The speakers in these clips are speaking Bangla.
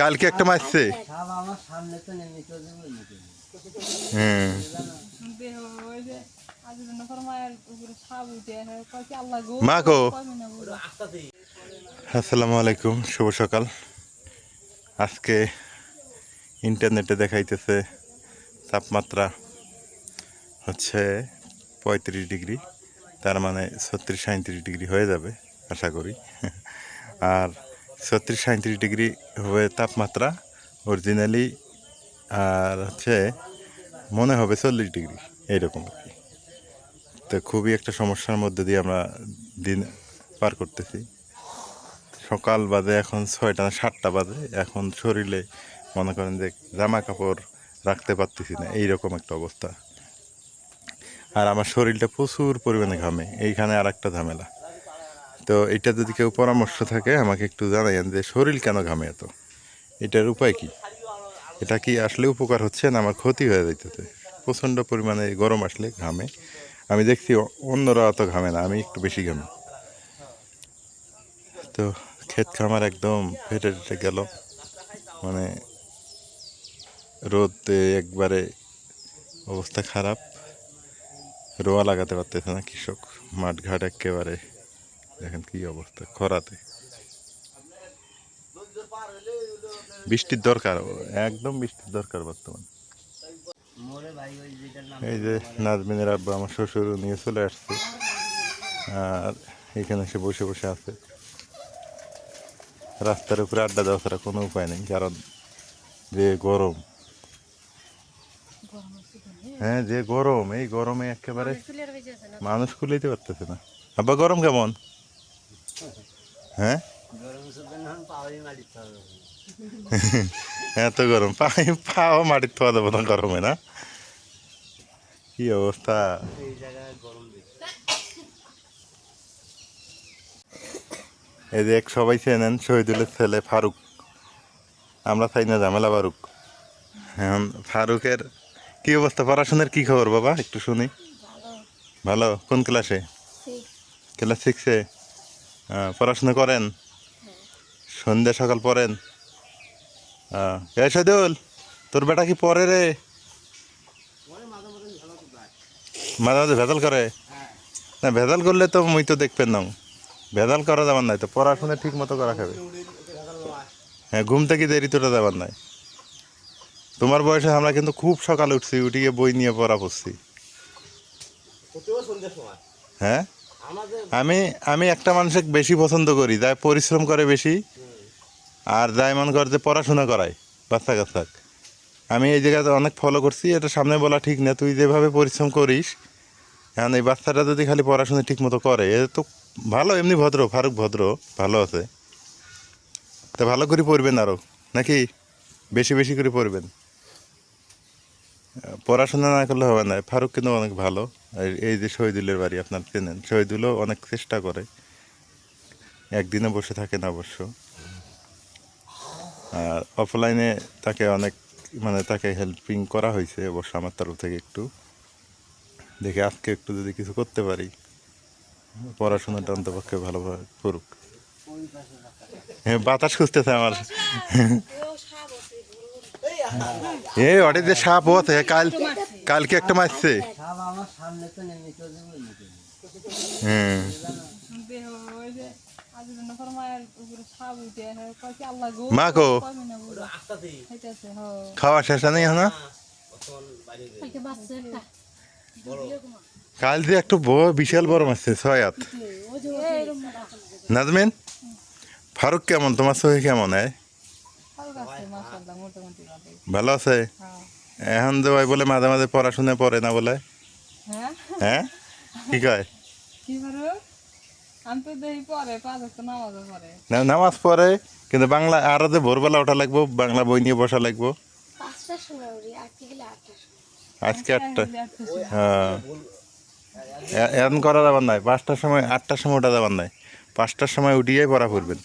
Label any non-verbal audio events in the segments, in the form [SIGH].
কালকে একটা মারছে নিতে হ্যাঁ। দেহ ওই যে আজিজ নফর মায়ের উপরে সাপ উঠে আসে কয় কি আল্লাহ গো মা গো। কবে না বলো আসসালামু আলাইকুম, শুভ সকাল। আজকে ইন্টারনেটে দেখাইতেছে তাপমাত্রা হচ্ছে পঁয়ত্রিশ ডিগ্রি, তার মানে ছত্রিশ সাঁত্রিশ ডিগ্রি হয়ে যাবে, আশা করি। আর ছত্রিশ সাঁত্রিশ ডিগ্রি হবে তাপমাত্রা অরিজিনালি, আর হচ্ছে মনে হবে চল্লিশ ডিগ্রি, এইরকম আর কি। তো খুবই একটা সমস্যার মধ্যে দিয়ে আমরা দিন পার করতেছি। সকাল বাজে এখন ছয়টা না সাতটা বাজে, এখন শরীরে মনে করেন যে জামা কাপড় রাখতে পারতেছি না, এইরকম একটা অবস্থা। আর আমার শরীরটা প্রচুর পরিমাণে ঘামে, এইখানে আর একটা ঝামেলা। তো এটা যদি কেউ পরামর্শ থাকে, আমাকে একটু জানাইন যে শরীর কেন ঘামে এত? এটার উপায় কি? এটা কি আসলে উপকার হচ্ছে না আমার ক্ষতি হয়ে যাইতেছে? প্রচণ্ড পরিমাণে গরম আসলে ঘামে। আমি দেখছি অন্যরা অত ঘামে না, আমি একটু বেশি ঘামি। তো ক্ষেত খামার একদম ফেটে ফেটে গেল। মানে রোদে একবারে অবস্থা খারাপ। রোয়া লাগাতে পারতেছে না কৃষক। মাঠ ঘাট একেবারে দেখেন কি অবস্থা খরাতে। বৃষ্টির দরকার একদম বৃষ্টির দরকার বর্তমান। এই যে নাজমিনের আব্বা আমার শ্বশুর নিয়ে চলে আসছে। আর এখানে সে বসে বসে আছে। রাস্তার উপরে আড্ডা দেওয়া ছাড়া কোনো উপায় নেই কারণ যে গরম। হ্যাঁ যে গরম এই গরমে একেবারে মানুষ খুলেইতে পারতেছে না। আব্বা গরম কেমন? হ্যাঁ? [LAUGHS] এত গরম পাই পাও মাটির থোয়া দেবো না গরমে না? কি অবস্থা? এই যে এক সবাই চেনেন শহীদুলের ছেলে ফারুক। আমরা চাই না ঝামেলা ফারুক এখন ফারুকের কি অবস্থা? পড়াশোনার কি খবর বাবা? একটু শুনি। ভালো? কোন ক্লাসে? ক্লাস সিক্সে পড়াশোনা করেন? সন্ধ্যা সকাল পড়েন? এ শহীদুল তোর বেটা কি পড়ে রে? মাঝে মাঝে ভেজাল করে? না ভেজাল করলে তো মুই তো দেখবেন না। ভেজাল করা যাবার নাই তো পড়াশোনা ঠিক মতো করা খাবে। হ্যাঁ ঘুম থেকে দেরি তোটা যাবার নাই। তোমার বয়সে আমরা কিন্তু খুব সকালে উঠছি উঠিয়ে বই নিয়ে পড়া পড়ছি। হ্যাঁ? আমি আমি একটা মানুষকে বেশি পছন্দ করি, যাই পরিশ্রম করে বেশি, আর যাই মন করে যে পড়াশোনা করায়, বাচ্চা কাচ্চাক আমি এই জায়গাতে অনেক ফলো করছি, এটা সামনে বলা ঠিক না, তুই যেভাবে পরিশ্রম করিস, এখন এই বাচ্চাটা যদি খালি পড়াশোনা ঠিক মতো করে, এ তো ভালো, এমনি ভদ্র, ফারুক ভদ্র, ভালো আছে। তা ভালো করে পড়বেন আরও নাকি বেশি বেশি করে পড়বেন? পড়াশোনা না করলে হবে না, ফারুক কিন্তু অনেক ভালো। এই যে শহীদুলের বাড়ি আপনার চেনেন শহীদুলও অনেক চেষ্টা করে। একদিনে বসে থাকে না অবশ্য। আর অফলাইনে তাকে অনেক মানে তাকে হেল্পিং করা হয়েছে অবশ্য আমার তরফ থেকে একটু। দেখে আজকে একটু যদি কিছু করতে পারি পড়াশোনাটা অন্তপক্ষে ভালোভাবে করুক। হ্যাঁ বাতাস খুঁজতেছে আমার। এ ওটা যে সাপ হতে কাল কালকে একটা দেবো নিতে হ্যাঁ। দেহ ওই যে আজিজ নফর মায়ের উপরে সাপ উঠে আসে কয় কি আল্লাহ গো মা গো। কবে না বলো হইতাছে হ খাওয়া শেষ নেই এখন? কাল যে একটু বড়, বিশাল বড় মারছে ছয় হাত। নাজমিন, ফারুক কেমন? তোমার সহি কেমন হ্যাঁ ভালো আছে? হ্যাঁ এখন যে ওই বলে মাঝে মাঝে পড়াশোনা পড়ে না বলে। হ্যাঁ? হ্যাঁ? কি কয়? না নামাজ পড়ে কিন্তু বাংলা আরও যে ভোরবেলা ওঠা লাগবো বাংলা বই নিয়ে বসা লাগবো। আজকে আটটা। হ্যাঁ। এখন করা যাবার নাই পাঁচটার সময় আটটার সময় ওঠা যাবার নাই। পাঁচটার সময় উঠিয়ে পড়া করবেন।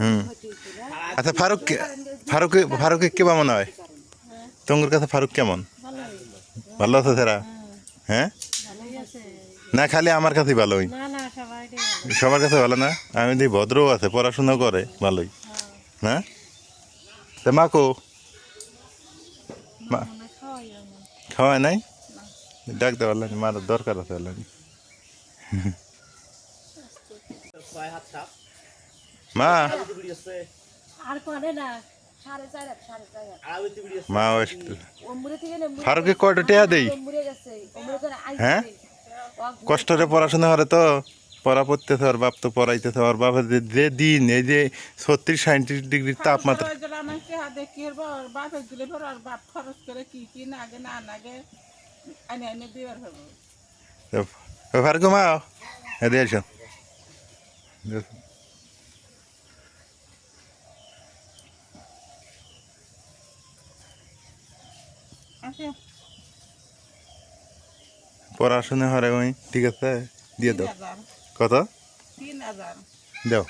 হুম। আচ্ছা ফারুক কে- ফারুক ফারুক কে মনে হয়? তোমার কাছে ফারুক কেমন? ভালো আছে সেরা? হ্যাঁ? না খালি আমার কাছেই ভালোই। না না সবার কাছে ভালো না? আমি দেখি ভদ্রও আছে পড়াশোনা করে ভালোই। হ্যাঁ তা মাকো? মা? না খাওয়ায় নাই? ডাক দেওয়ার লাগে মার দরকার আছে লাগে। মা? আর করে না। মা ফারুকে কয়টা টেয়া দেই? হ্যাঁ? কষ্টরে পড়াশোনা করে তো পড়া পড়তেছে ওর বাপ তো পড়াইতেছে ওর বাপের যে- দিন এই যে ছত্রিশ সাঁত্রিশ ডিগ্রি তাপমাত্রা। বাপের দিলে পর আর বাপ খরচ করে কি কি নাগে না নাগে আনে আনে দিবার হবে ফারুকে মা এদিকে আসো আচ্ছা পড়াশোনা হরে ওই ঠিক আছে? দিয়ে দাও। কত? দাও।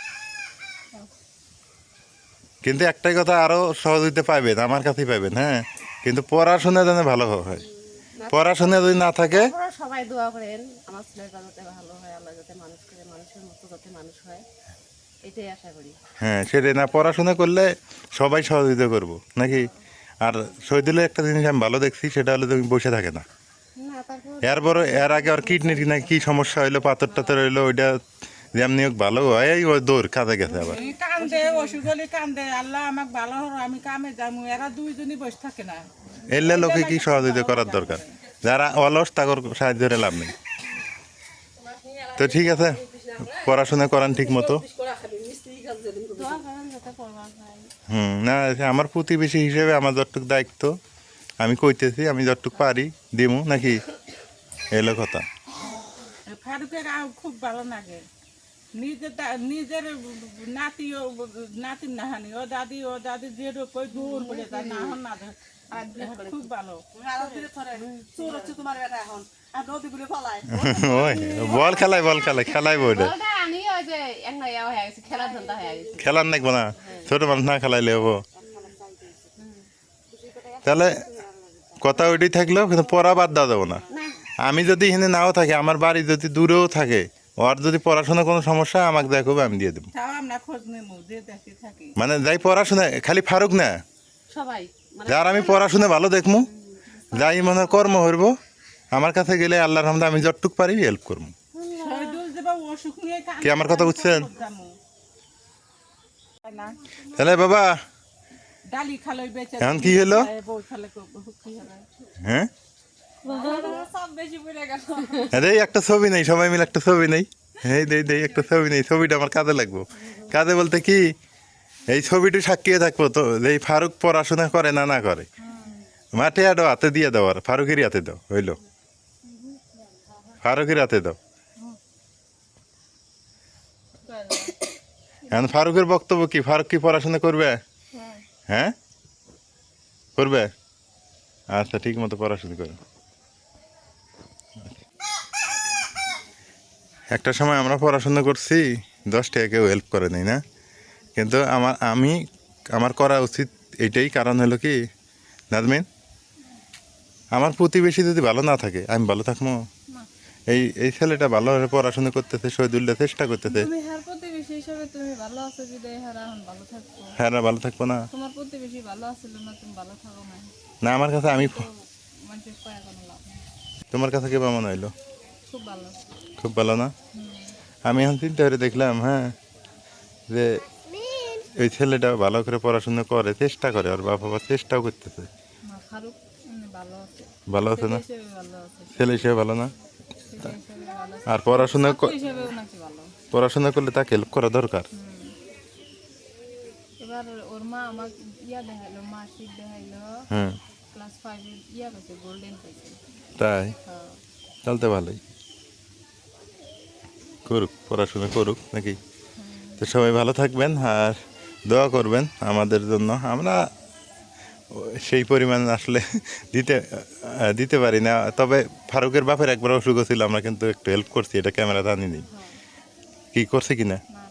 কিন্তু একটাই কথা আরও সহযোগিতা পাইবেন আমার কাছেই পাইবেন হ্যাঁ? কিন্তু পড়াশোনা যেন ভালো হয়। পড়াশোনা যদি না থাকে সবাই দোয়া করেন আমার ছেলেটা যাতে ভালো হয় আল্লাহ যাতে মানুষ করে মানুষের মতো যাতে মানুষ হয়। এটাই আশা করি। হ্যাঁ সেটাই না পড়াশোনা করলে সবাই সহযোগিতা করব নাকি? আর শহীদুলের একটা জিনিস আমি ভালো দেখছি সেটা হলো তুমি বসে থাকে না। না এর বড় এর আগে আর কিডনির না কি সমস্যা হইল পাথর টাথর হইল ওইটা যেমনি হোক ভালো হয় এই ওই দৌড় কাজে গেছে আবার। কান্দে ওষুধ হলে কান্দে আল্লাহ আমাকে ভালো হলো আমি কামে যাব এরা দুইজনই বসে থাকে না। এলে লোকে কি সহযোগিতা করার দরকার? যারা অলস তাগর সাহায্য লাভ নেই। তো ঠিক আছে পড়াশোনা করান ঠিক মতো হুম না সে আমার প্রতিবেশী হিসেবে আমার যতটুক দায়িত্ব আমি কইতেছি আমি যতটুক পারি দিমু নাকি এলো কথা? ফারুকের খুব ভালো লাগে। নিজের দা- নিজের নাতি ও নাতির নাহানি ও দাদি ও দাদি যে ওই দূর পড়ে যায় না হন না খুব ভালো। [LAUGHS] ওই বল খেলায় বল খেলায় খেলাই গেছে খেলার ধান্দা গেছে। খেলার নাকবো না ছোট মানুষ না খেলাইলে হব। তাহলে কথা ওইটাই থাকলেও কিন্তু পড়া বাদ দেওয়া যাব না। আমি যদি এখানে নাও থাকি আমার বাড়ি যদি দূরেও থাকে ওর যদি পড়াশোনা কোনো সমস্যা হয়, আমাকে দেখো আমি দিয়ে দেবো। তাও আমরা খোঁজ নেব যে দেখে থাকি। মানে যাই পড়াশোনা খালি ফারুক না? মানে যার আমি পড়াশোনা ভালো দেখমু যাই মনে হয় কর্ম হইব আমার কাছে গেলে আল্লাহর রহমতে আমি যতটুক পারি হেল্প করব। কি আমার কথা বুঝছেন? তাহলে বাবা, এখন কি হলো? হ্যাঁ? একটা ছবি নেই, সবাই মিলে একটা ছবি নেই। এই দেই দেই, একটা ছবি নেই, ছবিটা আমার কাজে লাগবো। কাজে বলতে কি, এই ছবিটি সাক্ষী থাকব তো এই ফারুক পড়াশোনা করে না না করে। মাঠে আডো হাতে দিয়ে দাও আর, ফারুকেরই হাতে দাও, হইল। ফারুকের হাতে দাও। এখন ফারুকের বক্তব্য কি? ফারুক কি পড়াশোনা করবে? হ্যাঁ? করবে? আচ্ছা ঠিক মতো পড়াশোনা করবে একটা সময় আমরা পড়াশোনা করছি, দশ টাকা কেউ হেল্প করে নেই, না? কিন্তু আমার, আমি, আমার করা উচিত এইটাই কারণ হলো কি, নাজমিন? আমার প্রতিবেশী যদি ভালো না থাকে, আমি ভালো থাকব? এই এই ছেলেটা ভালো হয়ে পড়াশোনা করতেছে শহীদুল্লাহ চেষ্টা করতেছে। তুমি হার প্রতিবেশী হিসাবে তুমি ভালো আছো হারা এখন ভালো থাকব। হ্যাঁ ভালো থাকব না। তোমার প্রতিবেশী ভালো আছিল না তুমি ভালো থাকো না না আমার কাছে আমি তো মানুষের কয়া কোনো লাভ তোমার কাছে কেমন মনে হইল? খুব ভালো। খুব ভালো না? আমি এখন চিন্তা করে দেখলাম হ্যাঁ যে ওই ছেলেটা ভালো করে পড়াশোনা করে চেষ্টা করে আর বাবা বাবা চেষ্টাও করতেছে। ভালো আছে। ভালো আছে না? ছেলে হিসেবে ভালো না? আর পড়াশোনা পড়াশোনা করলে তাকে হেল্প করা দরকার। এবার ওর মা আমাকে ইয়া দেখাইলো মার্কশিট দেখাইলো। হ্যাঁ। ক্লাস ফাইভে ইয়া পাইছে গোল্ডেন পাইছে। তাই? হ্যাঁ। চলতে ভালোই। করুক পড়াশোনা করুক নাকি? তো সবাই ভালো থাকবেন আর দোয়া করবেন আমাদের জন্য। আমরা সেই পরিমাণ আসলে দিতে দিতে পারি না। তবে ফারুকের বাপের একবার অসুখ ছিল আমরা কিন্তু একটু হেল্প করছি, এটা ক্যামেরা জানিনি কি করছে কি না না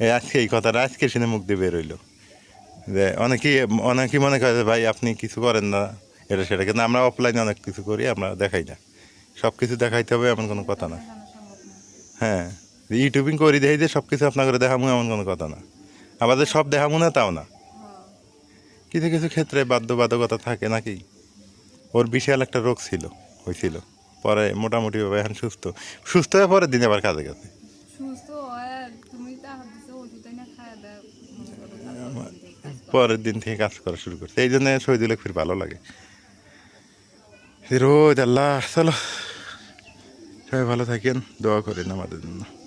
না আজকে এই কথাটা, আজকে শুনে মুখ দিয়ে বের হইল। যে অনেকেই অনেকেই মনে করে যে, ভাই, আপনি কিছু করেন না, এটা সেটা কিন্তু আমরা অফলাইনে অনেক কিছু করি, আমরা দেখাই না। সব কিছু দেখাইতে হবে, এমন কোনো কথা না। না হ্যাঁ ইউটিউবিং করি, দেখি যে সব কিছু আপনার করে দেখামু, এমন কোনো কথা না। যে সব দেখামু না, তাও না। কিছু কিছু ক্ষেত্রে বাধ্যবাধকতা থাকে নাকি? ওর বিশাল একটা রোগ ছিল হয়েছিল। পরে মোটামুটিভাবে এখন সুস্থ। সুস্থ হয়ে পরের দিন আবার কাজে গেছে। পরের দিন থেকে কাজ করা শুরু করছে। এই জন্য শহীদুল ফির ভালো লাগে। রোজ আল্লাহ চলো। সবাই ভালো থাকেন দোয়া করেন আমাদের জন্য।